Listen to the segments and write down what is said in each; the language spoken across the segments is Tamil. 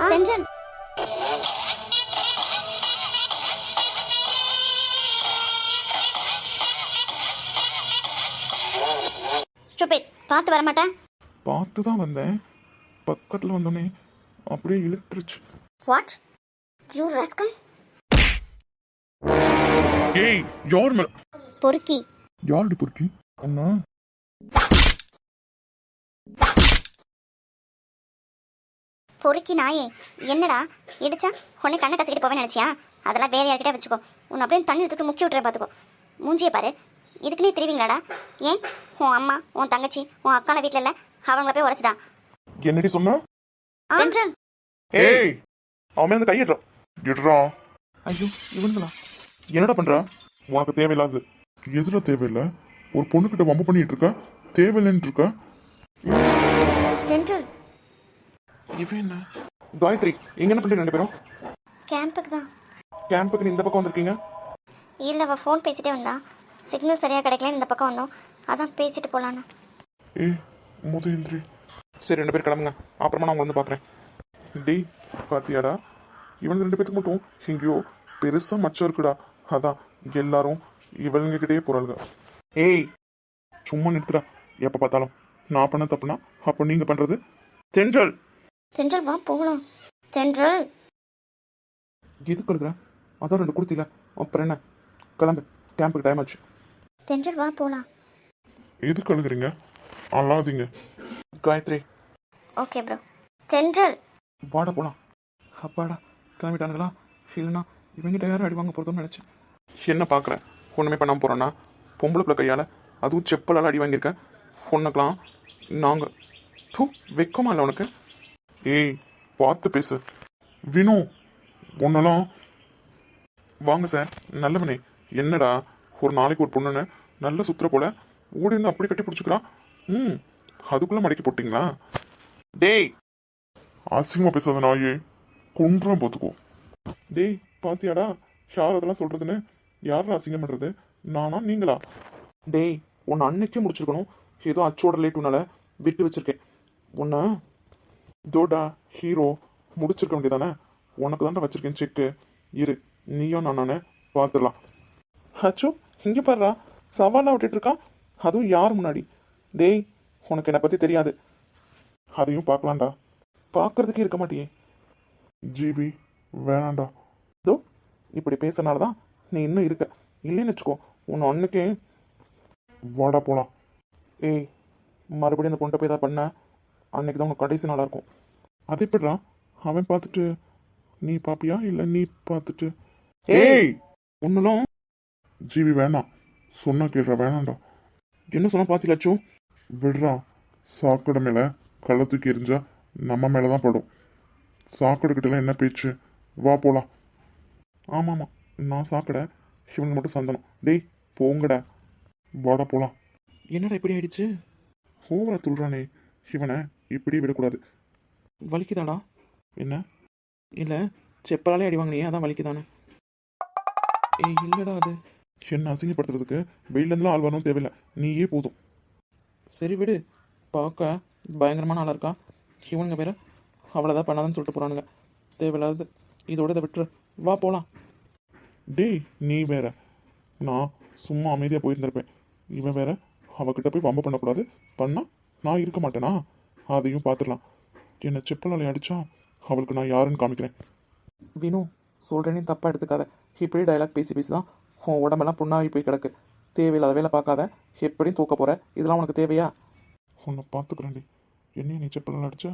தென்றல் ஸ்டூபிட் பார்த்து வர மாட்டேன் பார்த்து தான் வந்தேன். பக்கத்தில் வந்தோடனே அப்படியே இழுத்துருச்சு. வாட் யூ ரஸ்கல் ஏய் யார் மேல? பொறுக்கி. யாருடி பொறுக்கி? அண்ணா. பொறுக்கி நாயே. என்னடா? இடிச்சா? உடனே கண்ணை கசிக்கிட்டு போவேன் நினச்சியா? அதெல்லாம் வேற யார்கிட்ட வச்சுக்கோ. உன்னை அப்படியே தண்ணி எடுத்துட்டு முக்கி விட்டுற பார்த்துக்கோ மூஞ்சியை பாரு. இதுக்குன்னே திருவிங்களாடா ஏன்? உன் அம்மா உன் தங்கச்சி உன் அக்கான வீட்டில் இல்லை? அவங்கள போய் உரைச்சிடா என்னடி சொன்ன? ஏய் அவன் மேல கையிடுறான் இடுறா ஐயோ இவனுங்களா? என்னடா பண்ற? உனக்கு தேவையில்லாது எதுல தேவையில்லை? ஒரு பொண்ணுகிட்ட வம்பு பண்ணிட்டு இருக்க? தேவையில்லைன்னு இருக்க? இவன் என்ன? காயத்ரி இங்க என்ன பண்றீங்க ரெண்டு பேரும்? கேம்புக்கு தான். கேம்புக்கு நீ இந்த பக்கம் வந்திருக்கீங்க? இல்லை அவள் ஃபோன் பேசிட்டே வந்தா. சிக்னல் சரியாக கிடைக்கலன்னு இந்த பக்கம் வந்தோம். அதான் பேசிட்டு போகலான்னு ஏய் முதேந்திரி. சரி ரெண்டு பேர் கிளம்புங்க. அப்புறமா நான் உங்களை வந்து பார்க்குறேன் டேய் பாத்தியாடா? இவங்க ரெண்டு பேத்துக்கு மட்டும் எங்கேயோ பெருசாக மச்சம் இருக்குடா. அதான் எல்லாரும் இவங்ககிட்டயே போகிறாளுங்க ஏய்! சும்மா நிறுத்துடா. எப்போ பார்த்தாலும் நான் பண்ண தப்புனா அப்போ நீங்கள் பண்ணுறது தென்றல் தென்றல் வா போகலாம். தென்றல். எதுக்கு அழுகுற அதான் ரெண்டு கொடுத்தில. அப்புறம் என்ன? கிளம்பு. கேம்புக்கு டைம் ஆச்சு. தென்றல் வா போகலாம் எதுக்கு அழுகுறீங்க அழாதீங்க. காயத்ரி. ஓகே ப்ரோ தென்றல். வாட போலாம். அப்பாடா கிளம்பிட்டானுங்களா? இல்லைன்னா இவங்கிட்ட யாரும் அடி வாங்க போகிறதுன்னு நினச்சேன். என்ன பார்க்குறேன் ஒன்றுமே பண்ணாம போகிறேன்னா பொம்பளை பிள்ளை கையால் அதுவும் செப்பலால் அடி வாங்கியிருக்கேன் பொண்ணுக்கலாம் நாங்கள் தூ வெக்கமா இல்லை உனக்கு. ஏய் பார்த்து பேசு. வினு ஒன்னெல்லாம் வாங்க சார் நல்லவனே. என்னடா ஒரு நாளைக்கு ஒரு பொண்ணுன்னு நல்ல சுத்துற போல ஓடி இருந்து அப்படி கட்டி பிடிச்சிக்கிறான். ம் அதுக்குள்ளே மடக்கி போட்டிங்களா? டேய் அசிங்கமாக பேசாத நாயே. கொன்றான் பார்த்துக்கோ. டேய் பாத்தியாடா யார் அதெல்லாம் சொல்கிறதுன்னு யார் அசிங்கம் பண்ணுறது நானா நீங்களா? டேய் உன்னை அன்னைக்கே முடிச்சிருக்கணும். ஏதோ அச்சோட லேட் விட்டு வச்சிருக்கேன். உன்னை தோடா ஹீரோ முடிச்சிருக்க வேண்டியதானே உனக்கு தான்டா வச்சிருக்கேன் செக்கு இரு நீயும் நானே பார்த்துடலாம் அச்சோ இங்கே பாடுறா சவாலாக விட்டுட்டு இருக்கான் அதுவும் யார் முன்னாடி? டேய் உனக்கு என்னை பற்றி தெரியாது. அதையும் பார்க்கலாம்டா. பார்க்கறதுக்கே இருக்க மாட்டியே. ஜிபி வேணாண்டா இதோ இப்படி பேசுறனால தான் நீ இன்னும் இருக்க. இல்லைன்னு வச்சுக்கோ உன் அன்னைக்கே வாடா போலாம். ஏய் மறுபடியும் அந்த பொண்ணை போய் தான் பண்ண? அன்னைக்கு தான் உனக்கு கடைசி நாளாக இருக்கும். அது எப்படிடா? அவன் பார்த்துட்டு நீ பாப்பியா? இல்லை நீ பார்த்துட்டு? ஏய்! ஒன்றும் ஜிபி வேணாம். சொன்னா கேள்ற வேணாம்டா. என்ன சொன்னா பாத்திலாச்சோ விடுறா. சாக்கடை மேல கள்ள தூக்கி எறிஞ்சா நம்ம மேல தான் படும். சாக்கடை கிட்டலாம் என்ன பேச்சு? வா போலாம். ஆமாமா நான் சாக்கடை இவங்க மட்டும் சந்தனம். டேய் போங்கடா. வாடா போலாம். என்னடா இப்படி ஆயிடுச்சு? ஓவரா துள்றானே இவனை. இப்படி விடக்கூடாது. வலிக்குதாடா? என்ன? இல்லை செப்பலாலே அடி வாங்கினியே அதான் வலிக்குதானே ஏய் இல்லடா அது. என்ன அசிங்கப்படுத்துறதுக்கு? வெயிலேருந்துலாம் ஆள் வரணும் தேவையில்லை. நீயே போதும். சரி விடு. பார்க்க பயங்கரமான ஆளாக இருக்கா? இவனுங்க வேற அவ்வளோதான் பண்ணாதான்னு சொல்லிட்டு போகிறானுங்க தேவையில்லாதது. இதோட இதை விட்டுரு. வா போகலாம் டேய் நீ வேற. நான் சும்மா அமைதியாக போயிருந்திருப்பேன். இவன் வேற அவகிட்ட போய் வம்ப பண்ணக்கூடாது. பண்ணா நான் இருக்க மாட்டேனா? அதையும் பார்த்துடலாம். என்னை செப்பலால் அடித்தா அவளுக்கு நான் யாருன்னு காமிக்கிறேன். வினு சொல்கிறேனே தப்பாக எடுத்துக்காத. இப்படி டயலாக் பேசி பேசி தான் உன் உடம்பெல்லாம் புண்ணாகி போய் கிடக்கு. தேவையில்லாத வேலை பார்க்காத. எப்படியும் தூக்க போகிற இதெல்லாம் உனக்கு தேவையா? உன்னை பார்த்துக்கிறேன்டி. என்னையும் நீ செப்பலால் அடித்த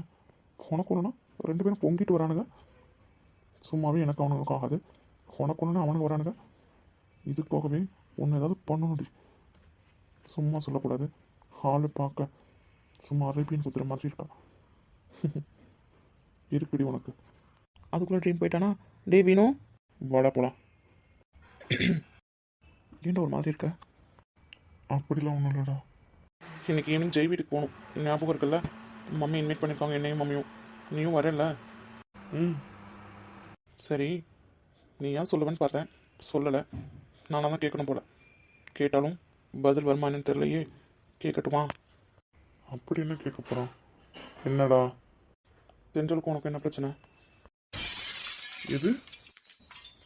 உனக்கு ஒன்றுனா ரெண்டு பேரும் பொங்கிட்டு வரானுங்க. சும்மாவே எனக்கு அவனுக்கும் ஆகாது. உனக்கு ஒன்றுனா அவனுக்கு வரானுங்க. இதுக்காகவே ஒன்று ஏதாவது பண்ணணும்டி. சும்மா சொல்லக்கூடாது. ஹாலு பார்க்க சும்மா அரேபியன் குத்துற மாதிரி இருக்கா இருக்குடி உனக்கு. அதுக்குள்ளே ட்ரீம் போயிட்டானா? டே வீணு. வாடா போலாம். ஏன்டா ஒரு மாதிரி இருக்க? அப்படிலாம் ஒன்றும் இல்லைடா. இன்னைக்கு ஈவினிங் ஜெய் வீட்டுக்கு போகணும். ஞாபகம் இருக்குல்ல? மம்மி இன்வைட் பண்ணியிருக்காங்க என்னையும் மம்மியும். நீயும் வரல ம். சரி. நீ ஏன் சொல்லுவேன்னு பார்த்தேன். சொல்லலை. நானாக தான் கேட்கணும் போல. கேட்டாலும் பதில் வருமா என்னன்னு தெரியலையே. கேட்கட்டுமா? அப்படி என்ன கேட்க போகிறான் என்னடா? தென்றலுக்கு உனக்கு என்ன பிரச்சனை? எது?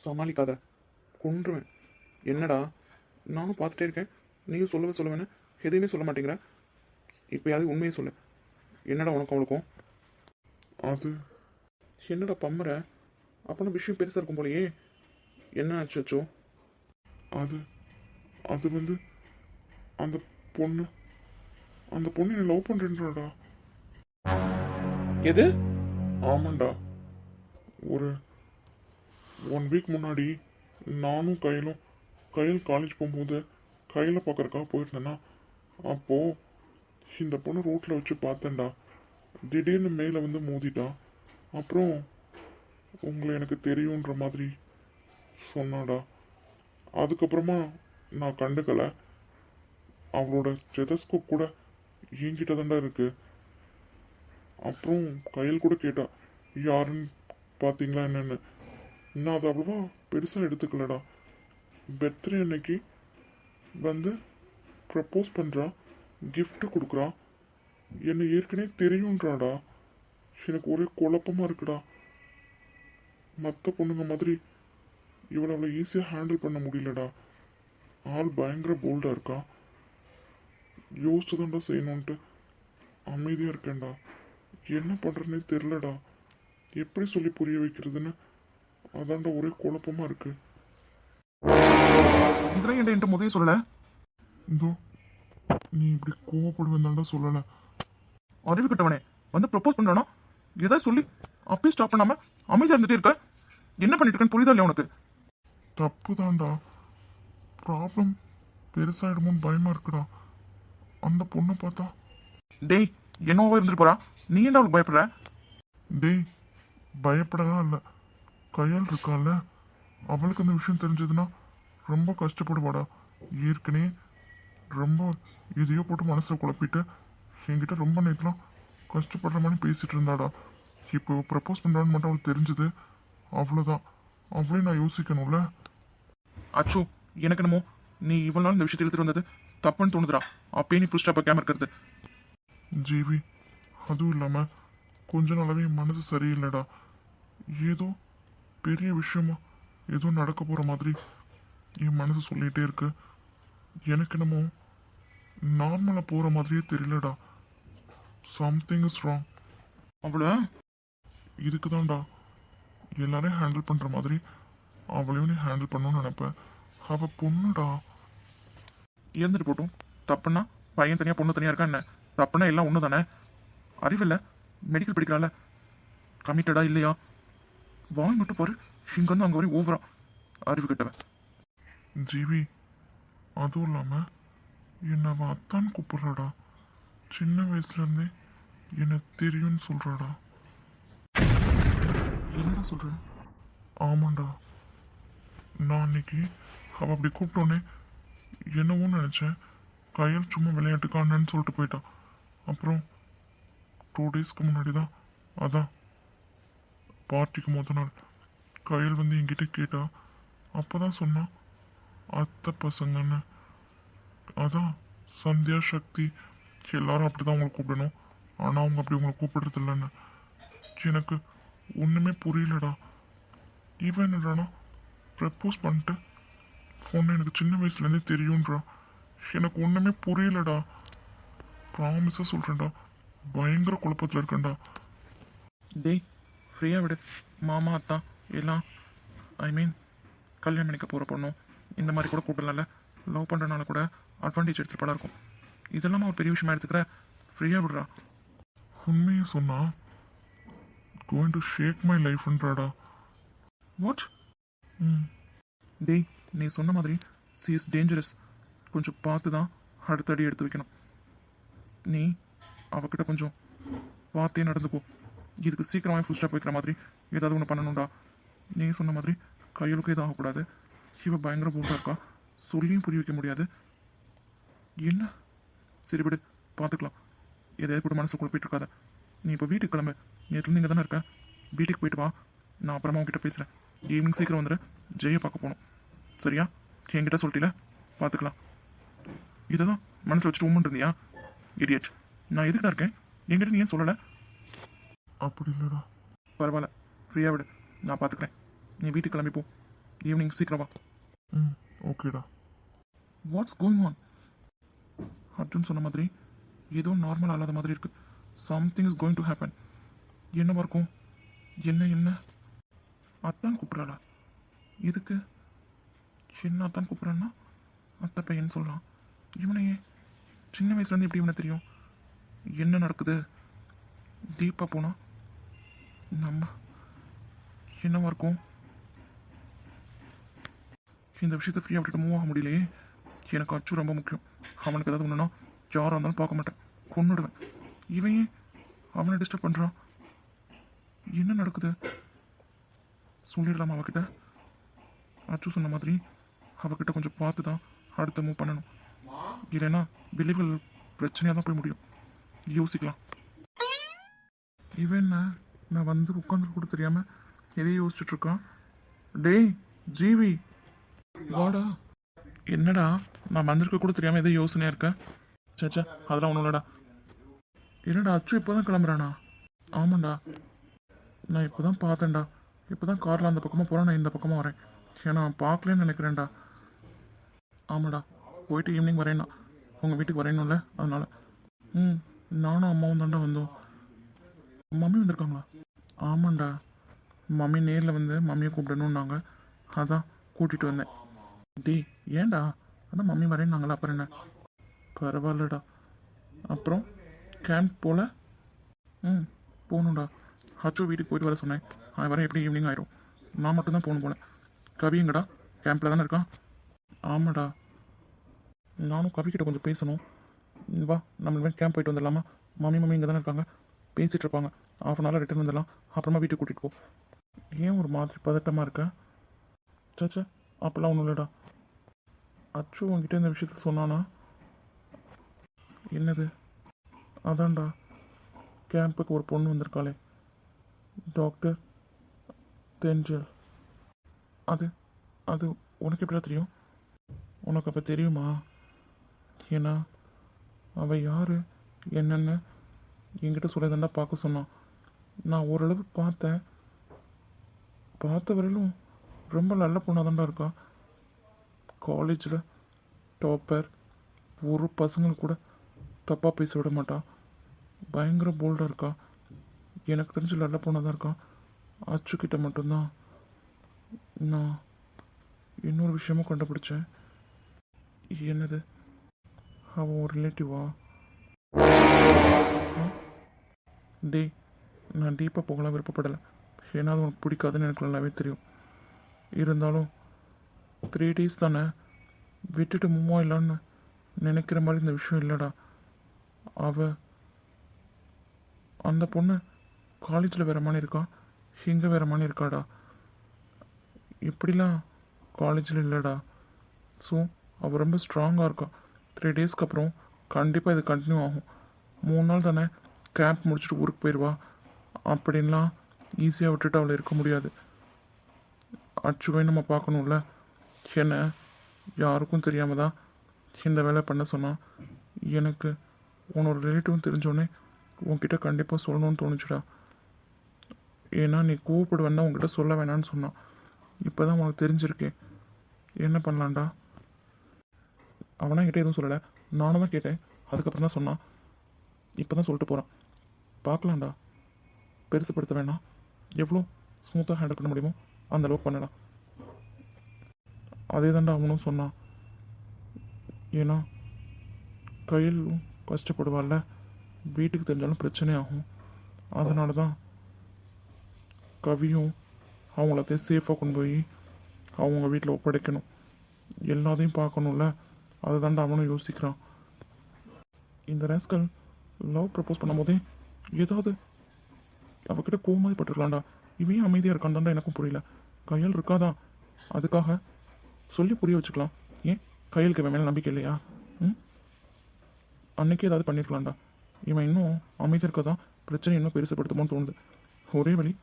சமாளிக்காத. கொன்றுவேன். என்னடா? நானும் பார்த்துட்டே இருக்கேன். நீயும் சொல்லவே சொல்லுவேன்னு எதையுமே சொல்ல மாட்டேங்கிற. இப்போயாவது உண்மையை சொல்லு. என்னடா உனக்கும் அவளுக்கும்? அது? என்னடா பம்மற? அப்போனா விஷயம் பெருசாக இருக்கும் போலயே. என்ன ஆச்சு அது அது வந்து அந்த பொண்ணு அந்த பொண்ணு என்ன லவ் பண்ணுறேன்றாடா எது? ஆமாண்டா. ஒரு ஒன் வீக் முன்னாடி நானும் கையிலும் கையில் காலேஜ் போகும்போது கையில் பார்க்கறக்காக போயிருந்தேன்னா அப்போது இந்த பொண்ணு ரோட்டில் வச்சு பார்த்தேன்டா. திடீர்னு மேலே வந்து மோதிட்டா. அப்புறம் உங்களை எனக்கு தெரியுன்ற மாதிரி சொன்னாடா. அதுக்கப்புறமா நான் கண்டுக்கல. அவளோட ஸ்டெதஸ்கோப் கூட என்கிட்ட இருக்கு. அப்புறம் கையில் கூட கேட்டா யாருன்னு பார்த்தீங்களா என்னென்னு? நான் அதை அவ்வளோவா பெருசாக எடுத்துக்கலடா. பர்த்டே அன்னைக்கு வந்து ப்ரப்போஸ் பண்ணுறா கிஃப்ட்டு கொடுக்குறா. என்னை ஏற்கனவே தெரியுன்றாடா எனக்கு ஒரே குழப்பமா இருக்குடா. மற்ற பொண்ணுங்க மாதிரி இவளை அவ்வளோ ஈஸியாக ஹேண்டில் பண்ண முடியலடா. ஆள் பயங்கர போல்டாக இருக்கா. யோசிச்சு தான்டா செய்யணுன்ட்டு அமைதியாக இருக்கேன்டா. என்ன பண்ணுறதுனே தெரிலடா எப்படி சொல்லி புரிய வைக்கிறதுன்னு? அதான்டா ஒரே குழப்பமா இருக்கு. இதெல்லாம் என்கிட்ட முதல்ல சொல்லல. இதோ நீ இப்படி கோவப்படுவேன்தான்டா சொல்லல. அறிவு கிட்டவனே வந்து ப்ரப்போஸ் பண்றானா? ஏதாவது சொல்லி அப்பயே ஸ்டாப் பண்ணாம அமைதியா இருந்துட்டே இருக்க? என்ன பண்ணிட்டு இருக்கேன்னு புரியுதா இல்லையா உனக்கு? தப்பு தான்டா ப்ராப்ளம் பெருசாயிடுமோன்னு பயமா இருக்குடா. அந்த பொண்ணை பார்த்தா. டேய் என்னவோ இருந்துட்டு போறா. நீ என்ன அவளுக்கு பயப்படுற? டேய் பயப்படலாம் இல்லை. கையால் இருக்கால அவளுக்கு அந்த விஷயம் தெரிஞ்சதுன்னா ரொம்ப கஷ்டப்படுவாடா. ஏற்கனவே ரொம்ப எதையோ போட்டு மனசில் குழப்பிட்டு என்கிட்ட ரொம்ப நேரத்துலாம் கஷ்டப்படுற மாதிரி பேசிகிட்டு இருந்தாடா. இப்போ ப்ரப்போஸ் பண்ணுறான்னு மட்டும் அவளுக்கு தெரிஞ்சது. அவ்வளோதான் அவளே நான் யோசிக்கணும்ல. அச்சோ எனக்கு என்னமோ நீ இவ்வளோ நாள் இந்த விஷயத்தில் எடுத்துகிட்டு வந்தது தப்புன்னு தோணுதுடா. அப்பயே நீ ஃபுல் ஸ்டாப் வைக்காம இருக்கிறது ஜிவி அதுவும் இல்லாமல் கொஞ்ச நாளாவே மனசு சரியில்லைடா. ஏதோ பெரிய விஷயமா ஏதோ நடக்க போகிற மாதிரி என் மனசு சொல்லிகிட்டே இருக்கு. எனக்கு என்னமோ நார்மலாக போகிற மாதிரியே தெரியலடா. சம்திங் இஸ் ராங் அவளை? இதுக்கு தான்டா எல்லாரையும் ஹேண்டில் பண்ணுற மாதிரி அவளையும் நீ ஹேண்டில் பண்ணணும்னு நினைப்பேன் அவள் பொண்ணுடா. இருந்துட்டு போட்டும். தப்புன்னா பையன் தனியாக பொண்ணு தனியாக இருக்கா என்ன தப்புனா எல்லாம் ஒன்று தானே? அறிவில்ல. மெடிக்கல் படிக்கிறாள் கமிட்டடா இல்லையா? வாய் மட்டும் பாரு. இங்க வந்து அங்கே வரையும் ஓவரா அறிவு கட்டவன். ஜிவி அதுவும் இல்லாமல் என்னை அவன் அத்தான் கூப்பிட்றாடா? சின்ன வயசுலேருந்தே என்ன தெரியும்னு சொல்கிறாடா என்னடா சொல்கிற ஆமாண்டா. நான் அன்னைக்கு அவள் அப்படி கூப்பிட்டோன்னே என்னவோன்னு நினச்சேன். கையில் சும்மா விளையாட்டுக்கு அண்ணன்னு சொல்லிட்டு போயிட்டான் அப்புறம் டூ டேஸ்க்கு முன்னாடி தான் அதான். பார்ட்டிக்கு முத நாள். கையல் வந்து என்கிட்ட கேட்டா அப்போ தான் சொன்னான் அத்தை பசங்கன்னு. அதான் சந்தியா சக்தி எல்லாரும் அப்படி தான் உங்களை கூப்பிடணும். ஆனால் அவங்க அப்படி உங்களை கூப்பிடுறது இல்லைன்னு எனக்கு ஒன்றுமே புரியலடா. இவன் என்னடானா ப்ரப்போஸ் பண்ணிட்டு பொண்ணு எனக்கு சின்ன வயசுலேருந்தே தெரியுன்றா எனக்கு ஒன்றுமே புரியலடா. ப்ராமிஸாக சொல்கிறேன்டா பயங்கர குழப்பத்தில் இருக்கேன்டா. டேய் ஃப்ரீயாக விடு. மாமா அத்தா எல்லாம் ஐ மீன் கல்யாணம் பண்ணிக்க போகிற பொண்ணும் இந்த மாதிரி கூட கூப்பிடலாம்ல. லவ் பண்ணுறனால கூட அட்வான்டேஜ் எடுத்துட்டு படம் இருக்கும். இதெல்லாம் ஒரு பெரிய விஷயமா எடுத்துக்கிற? ஃப்ரீயாக விடுறா. உண்மையை சொன்னா கோயிங் டு ஷேக் மை லைஃப்ன்றாடா வாட் ம். டேய் நீ சொன்ன மாதிரி சி இஸ் டேஞ்சரஸ் கொஞ்சம் பார்த்து தான் அடுத்த அடி எடுத்து வைக்கணும். நீ அவகிட்ட கொஞ்சம் பார்த்தே நடந்துக்கோ இதுக்கு சீக்கிரமாக ஃபுல் ஸ்டாப் வைக்கிற மாதிரி ஏதாவது ஒன்று பண்ணணும்டா. நீ சொன்ன மாதிரி கையெழுக்கு எதுவும் ஆகக்கூடாது. இவ பயங்கர போட்டாக இருக்கா. சொல்லியும் புரிய வைக்க முடியாது. என்ன? சரி விடு பார்த்துக்கலாம். எதையாவது போட்டு மனசு குழப்பிட்டு இருக்காத. நீ இப்போ வீட்டுக்கு கிளம்பு. நேற்று நீங்கள் தானே இருக்க. வீட்டுக்கு போயிட்டு வா. நான் அப்புறமா உங்ககிட்ட பேசுகிறேன் ஈவினிங் சீக்கிரம் வந்துடு ஜெயை பார்க்க போகணும். சரியா? என்கிட்ட சொல்லிட்டில? பார்த்துக்கலாம் இதை தான் மனசில் வச்சுட்டு உம்மன் இருந்தியா? இடியட் நான் எதுக்குடா இருக்கேன்? என்கிட்ட நீ ஏன் சொல்லலை? அப்படி இல்லைடா. பரவாயில்ல. ஃப்ரீயாக விடு. நான் பார்த்துக்கிறேன் நீ வீட்டுக்கு கிளம்பி போ. ஈவினிங் சீக்கிரம் வா. ம் ஓகேடா. வாட்ஸ் கோயிங் ஆன் அர்ஜுன் சொன்ன மாதிரி ஏதோ நார்மல் அல்லாத மாதிரி இருக்கு. Something is going to happen என்னவா இருக்கும்? என்ன என்ன? அத்தான் கூப்பிட்றாளா? இதுக்கு என்ன தான் கூப்பிட்றான்னா அத்தை பையன் சொல்லலாம் இவனையே சின்ன வயசுலேருந்து எப்படி இவனை தெரியும்? என்ன நடக்குது? தீபா போனா நம்ம என்னவா இருக்கும்? இந்த விஷயத்தை ஃப்ரீயாக விட்டுட்டு மூவ் ஆக முடியலையே. எனக்கு அச்சு ரொம்ப முக்கியம். அவனுக்கு ஏதாவது ஒன்றுனா யாராக இருந்தாலும் பார்க்க மாட்டேன். கொண்டுடுவேன் இவன் ஏன் அவனை டிஸ்டர்ப் பண்ணுறான் என்ன நடக்குது? சொல்லிடலாமா அவகிட்ட? அச்சு சொன்ன மாதிரி அவகிட்ட கொஞ்சம் பார்த்து தான் அடுத்த மூவ் பண்ணணும். இல்லைன்னா விளைவுகள் பிரச்சனையாக தான் போய் முடியும். யோசிக்கலாம். இவன் என்ன? நான் வந்து உட்காந்து கூட தெரியாமல் எதையும் யோசிச்சுட்டு இருக்கான் டேய் ஜீவி. வாடா. என்னடா? நான் வந்திருக்க கூட தெரியாமல் எதோ யோசனையாக இருக்கேன் சேச்சா அதெல்லாம் ஒன்றும் இல்லடா. என்னடா அச்சு இப்போதான் கிளம்புறானா? ஆமாண்டா. நான் இப்போ தான் பார்த்தேன்டா. இப்போ தான் காரில் அந்த பக்கமாக போகிறேன் நான் இந்த பக்கமாக வரேன். ஏன்னா பார்க்கலன்னு நினைக்கிறேன்டா. ஆமாடா போயிட்டு ஈவினிங் வரேன்னா. உங்கள் வீட்டுக்கு வரேனும்ல அதனால். ம் நானும் அம்மாவும் தாண்டா வந்தோம். மம்மி வந்திருக்காங்களா? ஆமாண்டா. மம்மி நேரில் வந்து மம்மியை கூப்பிடணுன்னாங்க அதான் கூட்டிகிட்டு வந்தேன். டேய் ஏன்டா? அதான் மம்மி வரேன்னாங்களா அப்புறம் என்ன? பரவாயில்லடா. அப்புறம் கேம்ப் போல? ம் போகணும்டா. ஹச்சோ வீட்டுக்கு போயிட்டு வர சொன்னேன். அவன் வர எப்படி ஈவினிங் ஆயிரும். நான் மட்டும்தான் போகணும் போனேன் கவிங்கடா கேம்பில் தானே இருக்கான்? ஆமாடா. நானும் கவிக்கிட்ட கொஞ்சம் பேசணும். வா நம்ம கேம்ப் போயிட்டு வந்துடலாமா? மம்மி மம்மி இங்கே தானே இருக்காங்க. பேசிகிட்டு இருப்பாங்க. ஆஃப் அன் ஹவர் ரிட்டர்ன் வந்துடலாம். அப்புறமா வீட்டுக்கு கூட்டிகிட்டு போ. ஏன் ஒரு மாதிரி பதட்டமாக இருக்க? சச்சா அப்போல்லாம் ஒன்றும் இல்லைடா. அச்சு உங்ககிட்ட இந்த விஷயத்த சொன்னானா? என்னது? அதான்டா. கேம்புக்கு ஒரு பொண்ணு வந்திருக்காளே. டாக்டர் தெஞ்சல் அது அது உனக்கு எப்படிடா தெரியும்? உனக்கு அப்போ தெரியுமா? ஏன்னா அவள் யார்? என்னென்னு என்கிட்ட சொல்லதாண்டா பார்க்க சொன்னான் நான் ஓரளவு பார்த்தேன். பார்த்த வரையிலும் ரொம்ப நல்ல பொண்ணாக தான்டா இருக்கா. காலேஜில் டாப்பர் ஒரு பசங்களுக்கு கூட தப்பாக பேச விட மாட்டான் பயங்கர போல்டாக இருக்கா. எனக்கு தெரிஞ்சு நல்ல பொண்ணாக தான் இருக்கா. அச்சுக்கிட்ட மட்டும்தான். நான் இன்னொரு விஷயமும் கண்டுபிடிச்சேன். என்னது? அவன் ஒரு ரிலேட்டிவா டே நான் டீப்பாக போகலாம் விருப்பப்படலை. ஏன்னா அது உனக்கு பிடிக்காதுன்னு எனக்கு நல்லாவே தெரியும். இருந்தாலும் த்ரீ டேஸ் தானே? விட்டுட்டு மூவ் ஆயிடலான்னு நினைக்கிற மாதிரி இந்த விஷயம் இல்லைடா. அவ அந்த பொண்ணு காலேஜில் வேற மாதிரி இருக்கா? இங்கே வேற மாதிரி இருக்காடா? இப்படிலாம் காலேஜில் இல்லைடா. ஸோ அவள் ரொம்ப ஸ்ட்ராங்காக இருக்கா. த்ரீ டேஸ்க்கு அப்புறம் கண்டிப்பாக இது கண்டினியூ ஆகும். மூணு நாள் தானே கேம்ப் முடிச்சுட்டு ஊருக்கு போயிடுவா அப்படின்லாம் ஈஸியாக விட்டுட்டு அவளை இருக்க முடியாது. அச்சுவை நம்ம பார்க்கணும்ல. என்ன? யாருக்கும் தெரியாமல் தான் இந்த வேலை பண்ண சொன்னால் எனக்கு உன்னோட ரிலேட்டிவும் தெரிஞ்சோடனே உன்கிட்ட கண்டிப்பாக சொல்லணும்னு தோணுச்சுடா. ஏன்னா நீ கூப்பிடுவேன்னா உன்கிட்ட சொல்ல வேணான்னு சொன்னான் இப்போ தான் உனக்கு தெரிஞ்சிருக்கேன் என்ன பண்ணலான்டா அவனா என்கிட்ட எதுவும் சொல்லலை. நானும் தான் கேட்டேன். அதுக்கப்புறம் தான் சொன்னான். இப்போ தான் சொல்லிட்டு போகிறான் பார்க்கலாம்டா. பெருசுப்படுத்த வேணாம். எவ்வளோ ஸ்மூத்தாக ஹேண்டில் பண்ண முடியுமோ அந்த அளவுக்கு பண்ணலாம். அதே தாண்டா அவனும் சொன்னான். ஏன்னா கையிலும் கஷ்டப்படுவாள்ல. வீட்டுக்கு தெரிஞ்சாலும் பிரச்சனை ஆகும். அதனால தான் கவியும் அவங்களத்தையும் சேஃபாக கொண்டு போய் அவங்க வீட்டில் ஒப்படைக்கணும். எல்லாத்தையும் பார்க்கணும்ல. அதுதான்டா அவனும் யோசிக்கிறான். இந்த ரேஸ்கல் லவ் ப்ரப்போஸ் பண்ணும்போதே ஏதாவது அவகிட்ட கோமாதி பட்டுருக்கலாம்டா இவன் அமைதியாக இருக்கான்டாண்டா எனக்கும் புரியல. கையால் இருக்காதான் அதுக்காக சொல்லி புரிய வச்சுக்கலாம். ஏன்? கையலுக்கு இவன் மேலே நம்பிக்கை இல்லையா? ம்? அன்னைக்கே ஏதாவது பண்ணியிருக்கலாம்டா இவன் இன்னும் அமைதியாக இருக்கதான் பிரச்சனை இன்னும் பெருசுப்படுத்துமோன்னு தோணுது. ஒரே வழி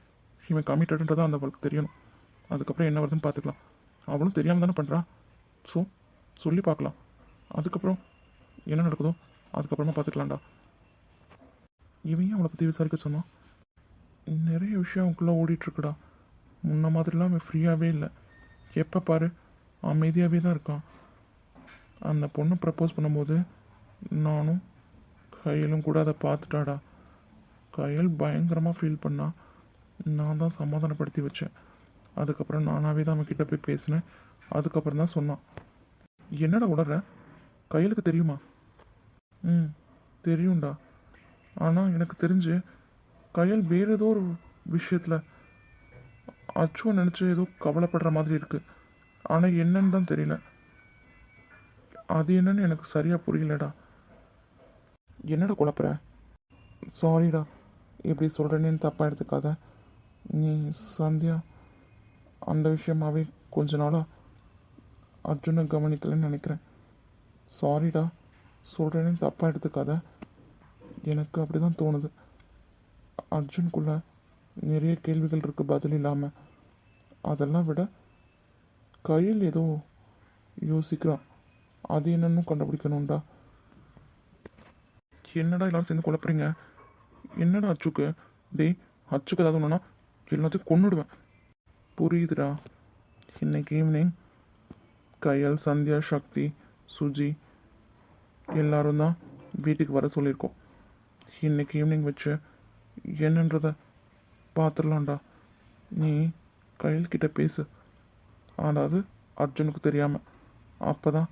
இவன் கமிட்டடுன்றதான் அந்த அவளுக்கு தெரியணும். அதுக்கப்புறம் என்ன வருதுன்னு பார்த்துக்கலாம். அவளும் தெரியாமல் தானே பண்ணுறா ஸோ சொல்லி பார்க்கலாம். அதுக்கப்புறம் என்ன நடக்குதோ அதுக்கப்புறமா பார்த்துக்கலாம்டா. இவன் அவளை பற்றி விசாரிக்க சொன்னான் நிறைய விஷயம் அவனுக்குள்ளே ஓடிட்டுருக்குடா. முன்ன மாதிரிலாம் அவன் ஃப்ரீயாகவே இல்லை. எப்போ பாரு அமைதியாகவே தான் இருக்கான். அந்த பொண்ணை ப்ரப்போஸ் பண்ணும்போது நானும் கையிலும் கூட அதை பார்த்துட்டாடா. கையல் பயங்கரமாக ஃபீல் பண்ணா. நான் தான் சமாதானப்படுத்தி வச்சேன். அதுக்கப்புறம் நானாகவே தான் அவன்கிட்ட போய் பேசினேன். அதுக்கப்புறம் தான் சொன்னான். என்னடா உடற கையலுக்கு தெரியுமா? ம் தெரியும்டா. ஆனால் எனக்கு தெரிஞ்சு கையல் வேறு ஏதோ ஒரு விஷயத்தில் அச்சுவை நினச்சி ஏதோ கவலைப்படுற மாதிரி இருக்குது ஆனால் என்னன்னு தான் தெரியல. அது என்னன்னு எனக்கு சரியாக புரியலடா. என்னடா குழப்புற? சாரிடா இப்படி சொல்கிறேன்னு தப்பாக எடுத்துக்காத. நீ சந்தியா அந்த விஷயமாவே கொஞ்ச நாளாக அர்ஜுனை கவனிக்கலைன்னு நினைக்கிறேன். சாரிடா சொல்கிறேன்னு தப்பாக எடுத்துக்காத. எனக்கு அப்படி தான் தோணுது. அர்ஜுனுக்குள்ள நிறைய கேள்விகள் இருக்குது பதில் இல்லாமல் அதெல்லாம் விட கையில் ஏதோ யோசிக்கிறான். அது என்னன்னு கண்டுபிடிக்கணும்டா. என்னடா எல்லாரும் சேர்ந்து குழப்பறீங்க? என்னடா அச்சுக்கு? டேய் அச்சுக்கு ஏதாவது ஒன்றுனா எல்லாத்தையும் கொன்னுடுவேன். புரியுதுடா. இன்னைக்கு ஈவினிங் கையல் சந்தியா சக்தி. சுஜி எல்லாரும் தான் வீட்டுக்கு வர சொல்லியிருக்கோம். இன்னைக்கு ஈவினிங் வச்சு என்னன்றத பார்த்துடலாம்டா. நீ கையில் கிட்ட பேசு. அதாவது அர்ஜுனுக்கு தெரியாமல் அப்போ தான்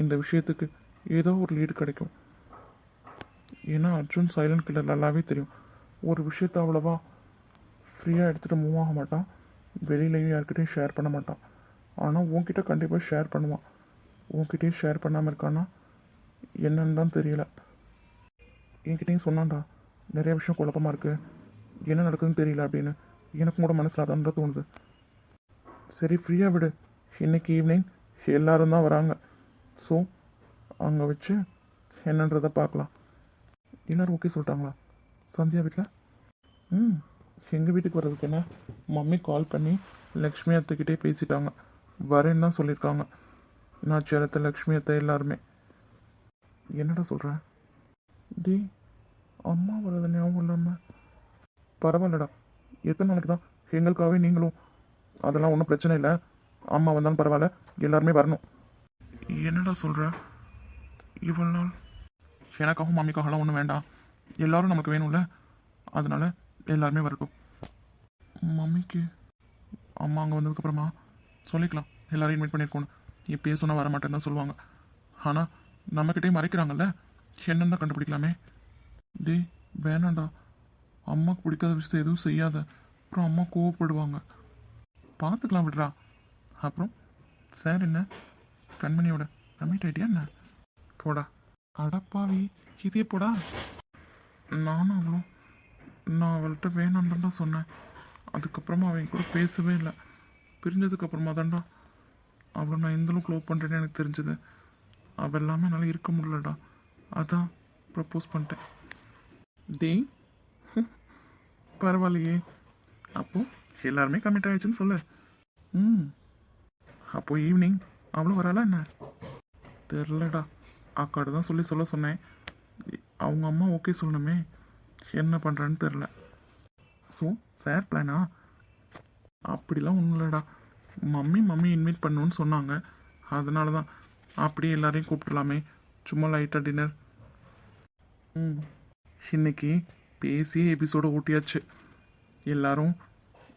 இந்த விஷயத்துக்கு ஏதோ ஒரு லீடு கிடைக்கும். ஏன்னா அர்ஜுன் சைலண்ட் கில்லர் நல்லாவே தெரியும். ஒரு விஷயத்த அவ்வளோவா ஃப்ரீயாக எடுத்துகிட்டு மூவ் ஆக மாட்டான். வெளியிலையும் யார்கிட்டையும் ஷேர் பண்ண மாட்டான். ஆனால் உன்கிட்ட கண்டிப்பாக ஷேர் பண்ணுவான். உன்கிட்டயும் ஷேர் பண்ணாமல் இருக்கானா? என்னன்னு தான் தெரியல. என்கிட்டயும் சொன்னான்டா நிறைய விஷயம் குழப்பமாக இருக்குது என்ன நடக்குதுன்னு தெரியல அப்படின்னு. எனக்கும் கூட மனசில் அதான் தோணுது. சரி ஃப்ரீயாக விடு. இன்னைக்கு ஈவினிங் எல்லோரும் தான் வராங்க. ஸோ அங்கே வச்சு என்னன்றதை பார்க்கலாம். எல்லோரும் ஓகே சொல்லிட்டாங்களா? சந்தியா வீட்டில் ம் எங்கள் வீட்டுக்கு வர்றதுக்கு என்ன? மம்மி கால் பண்ணி லக்ஷ்மி அத்துக்கிட்டே பேசிட்டாங்க. வரேன்னு தான் சொல்லியிருக்காங்க. நான் சேரத்தை லக்ஷ்மி அத்தை எல்லாருமே. என்னடா சொல்கிற டி அம்மா வர்றது ஞாபகம் இல்லாமல் பரவாயில்லடா. எத்தனை நாளைக்கு தான்? எங்களுக்காகவே நீங்களும். அதெல்லாம் ஒன்றும் பிரச்சனை இல்லை. அம்மா வந்தாலும் பரவாயில்ல. எல்லாருமே வரணும். என்னடா சொல்கிற இவ்வளோ நாள். எனக்காகவும் மம்மிக்காகலாம் ஒன்றும் வேண்டாம். எல்லாரும் நமக்கு வேணும்ல. அதனால எல்லாருமே வரட்டும். மம்மிக்கு அம்மா அங்கே வந்ததுக்கப்புறமா சொல்லிக்கலாம். எல்லோரும் இன்வைட் பண்ணியிருக்கோன்னு எப்பயே சொன்னால் வர மாட்டேன்னு தான் சொல்லுவாங்க. ஆனால் நம்மக்கிட்டே மறைக்கிறாங்கல்ல? என்னன்னு தான் கண்டுபிடிக்கலாமே. டே வேணாண்டா அம்மாவுக்கு பிடிக்காத விஷயத்தை எதுவும் செய்யாத. அப்புறம் அம்மா கோவப்படுவாங்க. பார்த்துக்கலாம் விடுறா. அப்புறம் சார் என்ன? கண்மணியோட கம்மிட் ஐடியா என்ன? போடா. அடப்பாவி இதே போடா. நானும் அவளும். நான் அவள்கிட்ட வேணான்னு சொன்னேன். அதுக்கப்புறமா அவன் கூட பேசவே இல்லை. பிரிஞ்சதுக்கப்புறமா தான்டா அவளை நான் எந்த அளவுக்கு லவ் பண்ணுறேன்னு எனக்கு தெரிஞ்சது. அவள் எல்லாமே என்னால் இருக்க முடியலடா. அதான் ப்ரப்போஸ் பண்ணிட்டேன். டே பரவாயில்லையே. அப்போது எல்லாருமே கமிட் ஆகிடுச்சுன்னு சொல்லு. ம். அப்போது ஈவினிங் அவ்வளோ வராளா என்ன? தெரிலடா அக்காட்ட தான் சொல்லி சொல்ல சொன்னேன். அவங்க அம்மா ஓகே சொல்லணுமே. என்ன பண்ணுறேன்னு தெரில ஸோ சார் பிளானா அப்படிலாம் ஒன்றும் இல்லைடா மம்மி மம்மி இன்வைட் பண்ணணுன்னு சொன்னாங்க. அதனால தான் அப்படியே எல்லாரையும் கூப்பிடலாமே. சும்மா லைட்டாக டின்னர் ம். இன்னைக்கு பேசியே எபிசோட ஊட்டியாச்சு எல்லாரும்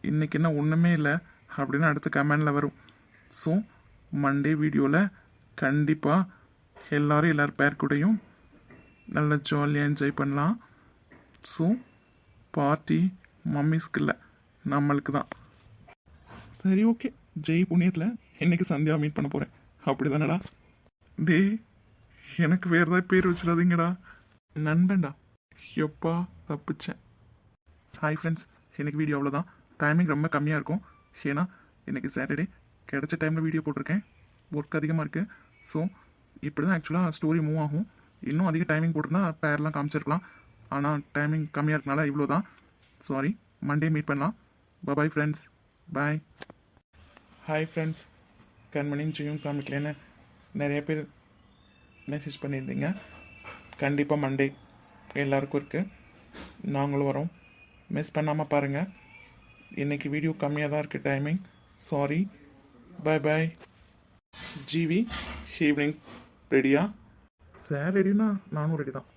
இன்னைக்கு என்ன ஒன்றுமே இல்லை அப்படின்னு அடுத்த கமெண்டில் வரும். ஸோ மண்டே வீடியோவில் கண்டிப்பாக எல்லாரும் எல்லார் பேர் கூடயும் நல்லா ஜாலியாக என்ஜாய் பண்ணலாம். ஸோ பார்ட்டி மம்மிஸ்க்கு இல்லை நம்மளுக்கு தான். சரி ஓகே ஜெய் புண்ணியத்தில் இன்னைக்கு சந்தியா மீட் பண்ண போகிறேன் அப்படி தானடா டேய் எனக்கு வேறு ஏதாவது பேர் வச்சிடாதீங்கடா. நண்பன்டா. எப்பா தப்பிச்சேன். ஹாய் ஃப்ரெண்ட்ஸ் எனக்கு வீடியோ அவ்வளோதான் டைமிங் ரொம்ப கம்மியாக இருக்கும். ஏன்னா இன்னைக்கு சாட்டர்டே கிடச்ச டைமில் வீடியோ போட்டிருக்கேன். ஒர்க் அதிகமாக இருக்குது ஸோ இப்படி தான் ஆக்சுவலாக ஸ்டோரி மூவ் ஆகும். இன்னும் அதிக டைமிங் போட்டிருந்தா பேர்லாம் காமிச்சிருக்கலாம். ஆனால் டைமிங் கம்மியாக இருக்கனால இவ்வளோ தான் சாரி மண்டே மீட் பண்ணலாம். Bye friends bye hi friends கண்மணியும் ஜியும் காமிக்கலன்னு நிறைய பேர் மெசேஜ் பண்ணியிருந்தீங்க. கண்டிப்பாக மண்டே எல்லாருக்கும் இருக்குது நாங்களும் வரோம். மிஸ் பண்ணாமல் பாருங்கள் இன்றைக்கி வீடியோ கம்மியாக தான் இருக்குது timing sorry bye bye GV evening ரெடியா சார் ரெடினா நானும் ரெடி தான்